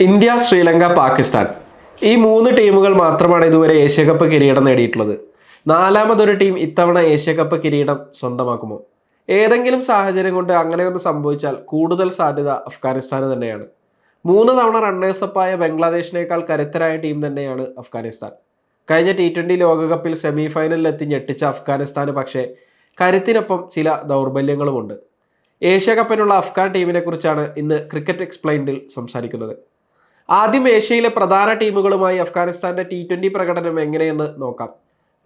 India Sri Lanka Pakistan. ഈ മൂന്ന് ടീമുകൾ മാത്രമാണ് ഇതുവരെ ഏഷ്യാകപ്പ് കിരീടം നേടിയിട്ടുള്ളത്. നാലാമതൊരു ടീം ഇത്തവണ ഏഷ്യാകപ്പ് കിരീടം സ്വന്തമാക്കുമോ? ഏതെങ്കിലും സാഹചര്യം കൊണ്ട് അങ്ങനെയൊന്ന് സംഭവിച്ചാൽ കൂടുതൽ സാധ്യത അഫ്ഗാനിസ്ഥാന് തന്നെയാണ്. മൂന്ന് തവണ റണ്ണേഴ്സപ്പായ ബംഗ്ലാദേശിനേക്കാൾ കരുത്തരായ ടീം തന്നെയാണ് അഫ്ഗാനിസ്ഥാൻ. കഴിഞ്ഞ ടി ട്വന്റി ലോകകപ്പിൽ സെമി ഫൈനലിലെത്തി ഞെട്ടിച്ച അഫ്ഗാനിസ്ഥാന് പക്ഷേ കരുത്തിനൊപ്പം ചില ദൗർബല്യങ്ങളുമുണ്ട്. ഏഷ്യ കപ്പിനുള്ള അഫ്ഗാൻ ടീമിനെക്കുറിച്ചാണ് ഇന്ന് ക്രിക്കറ്റ് എക്സ്പ്ലൈൻഡിൽ സംസാരിക്കുന്നത്. ആദ്യം ഏഷ്യയിലെ പ്രധാന ടീമുകളുമായി അഫ്ഗാനിസ്ഥാന്റെ ടി ട്വന്റി പ്രകടനം എങ്ങനെയെന്ന് നോക്കാം.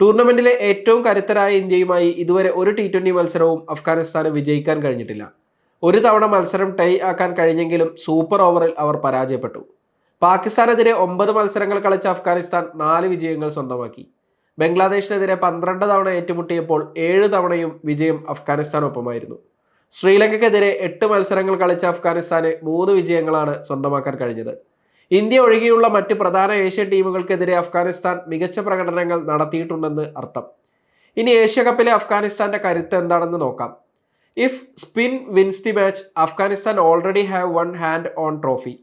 ടൂർണമെന്റിലെ ഏറ്റവും കരുത്തരായ ഇന്ത്യയുമായി ഇതുവരെ ഒരു ടി ട്വന്റി മത്സരവും അഫ്ഗാനിസ്ഥാന് വിജയിക്കാൻ കഴിഞ്ഞിട്ടില്ല. ഒരു തവണ മത്സരം ടൈ ആക്കാൻ കഴിഞ്ഞെങ്കിലും സൂപ്പർ ഓവറിൽ അവർ പരാജയപ്പെട്ടു. പാകിസ്ഥാനെതിരെ ഒമ്പത് മത്സരങ്ങൾ കളിച്ച അഫ്ഗാനിസ്ഥാൻ നാല് വിജയങ്ങൾ സ്വന്തമാക്കി. ബംഗ്ലാദേശിനെതിരെ പന്ത്രണ്ട് തവണ ഏറ്റുമുട്ടിയപ്പോൾ ഏഴ് തവണയും വിജയം അഫ്ഗാനിസ്ഥാനൊപ്പമായിരുന്നു. ശ്രീലങ്കയ്ക്കെതിരെ എട്ട് മത്സരങ്ങൾ കളിച്ച അഫ്ഗാനിസ്ഥാന് മൂന്ന് വിജയങ്ങളാണ് സ്വന്തമാക്കാൻ കഴിഞ്ഞത്. ഇന്ത്യ ഒഴികെയുള്ള മറ്റ് പ്രധാന ഏഷ്യൻ ടീമുകൾക്കെതിരെ അഫ്ഗാനിസ്ഥാൻ മികച്ച പ്രകടനങ്ങൾ നടത്തിയിട്ടുണ്ടെന്ന് അർത്ഥം. ഇനി ഏഷ്യ കപ്പിലെ അഫ്ഗാനിസ്ഥാന്റെ കരുത്ത് എന്താണെന്ന് നോക്കാം. If spin wins the match Afghanistan already have one hand on trophy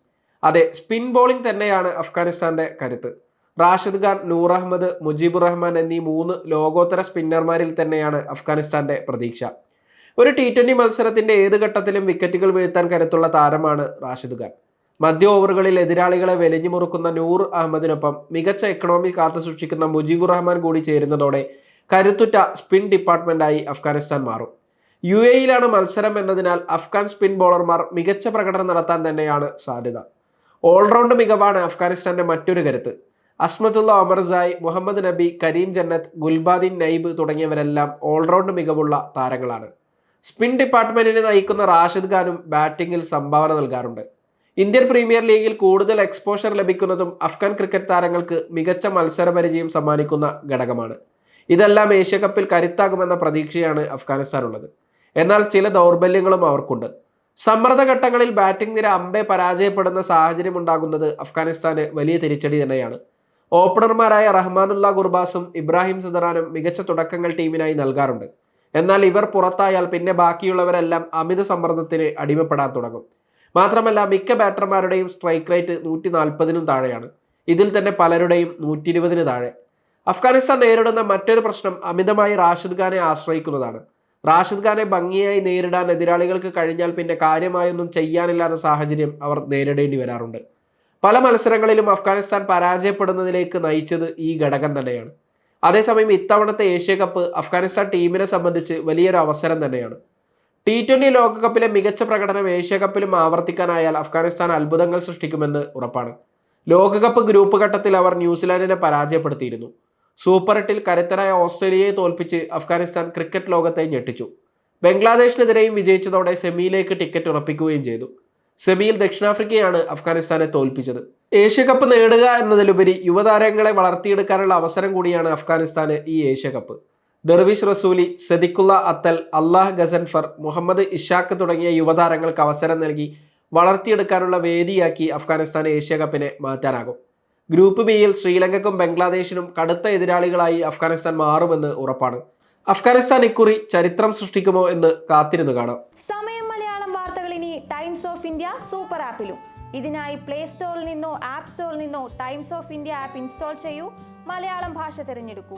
അതെ സ്പിൻ ബോളിംഗ് തന്നെയാണ് അഫ്ഗാനിസ്ഥാന്റെ കരുത്ത്. റാഷിദ് ഖാൻ നൂർ അഹമ്മദ് മുജീബുർ റഹ്മാൻ എന്നീ മൂന്ന് ലോകോത്തര സ്പിന്നർമാരിൽ തന്നെയാണ് അഫ്ഗാനിസ്ഥാന്റെ പ്രതീക്ഷ. ഒരു ടി ട്വന്റി മത്സരത്തിന്റെ ഏത് ഘട്ടത്തിലും വിക്കറ്റുകൾ വീഴ്ത്താൻ കരുത്തുള്ള താരമാണ് റാഷിദ് ഖാൻ. മധ്യ ഓവറുകളിൽ എതിരാളികളെ വെലിഞ്ഞു മുറുക്കുന്ന നൂർ അഹമ്മദിനൊപ്പം മികച്ച എക്കണോമി കാത്തു സൂക്ഷിക്കുന്ന മുജീബുർ റഹ്മാൻ കൂടി ചേരുന്നതോടെ കരുത്തുറ്റ സ്പിൻ ഡിപ്പാർട്ട്മെന്റായി അഫ്ഗാനിസ്ഥാൻ മാറും. യു എയിലാണ് മത്സരം എന്നതിനാൽ അഫ്ഗാൻ സ്പിൻ ബോളർമാർ മികച്ച പ്രകടനം നടത്താൻ തന്നെയാണ് സാധ്യത. ഓൾറൗണ്ട് മികവാണ് അഫ്ഗാനിസ്ഥാന്റെ മറ്റൊരു കരുത്ത്. അസ്മത്തുള്ള ഒമർസായ് മുഹമ്മദ് നബി കരീം ജന്നത്ത് ഗുൽബാദിൻ നൈബ് തുടങ്ങിയവരെല്ലാം ഓൾറൗണ്ട് മികവുള്ള താരങ്ങളാണ്. സ്പിൻ ഡിപ്പാർട്ട്മെന്റിനെ നയിക്കുന്ന റാഷിദ് ഖാനും ബാറ്റിംഗിൽ സംഭാവന നൽകാറുണ്ട്. ഇന്ത്യൻ പ്രീമിയർ ലീഗിൽ കൂടുതൽ എക്സ്പോഷർ ലഭിക്കുന്നതും അഫ്ഗാൻ ക്രിക്കറ്റ് താരങ്ങൾക്ക് മികച്ച മത്സരപരിചയം സമ്മാനിക്കുന്ന ഘടകമാണ്. ഇതെല്ലാം ഏഷ്യ കപ്പിൽ കരുത്താകുമെന്ന പ്രതീക്ഷയാണ് അഫ്ഗാനിസ്ഥാനുള്ളത്. എന്നാൽ ചില ദൗർബല്യങ്ങളും അവർക്കുണ്ട്. സമ്മർദ്ദ ഘട്ടങ്ങളിൽ ബാറ്റിംഗ് നിര അമ്പെ പരാജയപ്പെടുന്ന സാഹചര്യം ഉണ്ടാകുന്നത് അഫ്ഗാനിസ്ഥാന് വലിയ തിരിച്ചടി തന്നെയാണ്. ഓപ്പണർമാരായ റഹ്മാനുല്ല ഗുർബാസും ഇബ്രാഹിം സദറാനും മികച്ച തുടക്കങ്ങൾ ടീമിനായി നൽകാറുണ്ട്. എന്നാൽ ഇവർ പുറത്തായാൽ പിന്നെ ബാക്കിയുള്ളവരെല്ലാം അമിത സമ്മർദ്ദത്തിന് അടിമപ്പെടാൻ തുടങ്ങും. മാത്രമല്ല മിക്ക ബാറ്റർമാരുടെയും സ്ട്രൈക്ക് റേറ്റ് നൂറ്റി നാൽപ്പതിനും താഴെയാണ്. ഇതിൽ തന്നെ പലരുടെയും നൂറ്റി ഇരുപതിന് താഴെ. അഫ്ഗാനിസ്ഥാൻ നേരിടുന്ന മറ്റൊരു പ്രശ്നം അമിതമായി റാഷിദ് ഖാനെ ആശ്രയിക്കുന്നതാണ്. റാഷിദ് ഖാനെ ഭംഗിയായി നേരിടാൻ എതിരാളികൾക്ക് കഴിഞ്ഞാൽ പിന്നെ കാര്യമായൊന്നും ചെയ്യാനില്ലാത്ത സാഹചര്യം അവർ നേരിടേണ്ടി വരാറുണ്ട്. പല മത്സരങ്ങളിലും അഫ്ഗാനിസ്ഥാൻ പരാജയപ്പെടുന്നതിലേക്ക് നയിച്ചത് ഈ ഘടകം തന്നെയാണ്. അതേസമയം ഇത്തവണത്തെ ഏഷ്യ കപ്പ് അഫ്ഗാനിസ്ഥാൻ ടീമിനെ സംബന്ധിച്ച് വലിയൊരു അവസരം തന്നെയാണ്. ടി ട്വന്റി ലോകകപ്പിലെ മികച്ച പ്രകടനം ഏഷ്യ കപ്പിലും ആവർത്തിക്കാനായാൽ അഫ്ഗാനിസ്ഥാൻ അത്ഭുതങ്ങൾ സൃഷ്ടിക്കുമെന്ന് ഉറപ്പാണ്. ലോകകപ്പ് ഗ്രൂപ്പ് ഘട്ടത്തിൽ അവർ ന്യൂസിലാൻഡിനെ പരാജയപ്പെടുത്തിയിരുന്നു. സൂപ്പർ എട്ടിൽ കരുത്തരായ ഓസ്ട്രേലിയയെ തോൽപ്പിച്ച് അഫ്ഗാനിസ്ഥാൻ ക്രിക്കറ്റ് ലോകത്തെ ഞെട്ടിച്ചു. ബംഗ്ലാദേശിനെതിരെയും വിജയിച്ചതോടെ സെമിയിലേക്ക് ടിക്കറ്റ് ഉറപ്പിക്കുകയും ചെയ്തു. സെമിയിൽ ദക്ഷിണാഫ്രിക്കയാണ് അഫ്ഗാനിസ്ഥാനെ തോൽപ്പിച്ചത്. ഏഷ്യ കപ്പ് നേടുക എന്നതിലുപരി യുവതാരങ്ങളെ വളർത്തിയെടുക്കാനുള്ള അവസരം കൂടിയാണ് അഫ്ഗാനിസ്ഥാന് ഈ ഏഷ്യ കപ്പ് ദർവിഷ് റസൂലി സദിക്കുള്ള അത്തൽ അള്ളാഹ് ഗസൻഫർ മുഹമ്മദ് ഇഷാഖ് തുടങ്ങിയ യുവതാരങ്ങൾക്ക് അവസരം നൽകി വളർത്തിയെടുക്കാനുള്ള വേദിയാക്കി അഫ്ഗാനിസ്ഥാൻ ഏഷ്യ കപ്പിനെ മാറ്റാനാകും. ഗ്രൂപ്പ് ബിയിൽ ശ്രീലങ്കയ്ക്കും ബംഗ്ലാദേശിനും കടുത്ത എതിരാളികളായി അഫ്ഗാനിസ്ഥാൻ മാറുമെന്ന് ഉറപ്പാണ്. അഫ്ഗാനിസ്ഥാൻ ഇക്കുറി ചരിത്രം സൃഷ്ടിക്കുമോ എന്ന് കാത്തിരുന്നു കാണാം. സമയം മലയാളം വാർത്തകൾ ഇനി ടൈംസ് ഓഫ് ഇന്ത്യ സൂപ്പർ ആപ്പിലും. ഇതിനായി പ്ലേ സ്റ്റോറിൽ നിന്നോ ആപ്പ് സ്റ്റോറിൽ നിന്നോ Times of India app install ചെയ്യൂ. മലയാളം ഭാഷ തിരഞ്ഞെടുക്കൂ.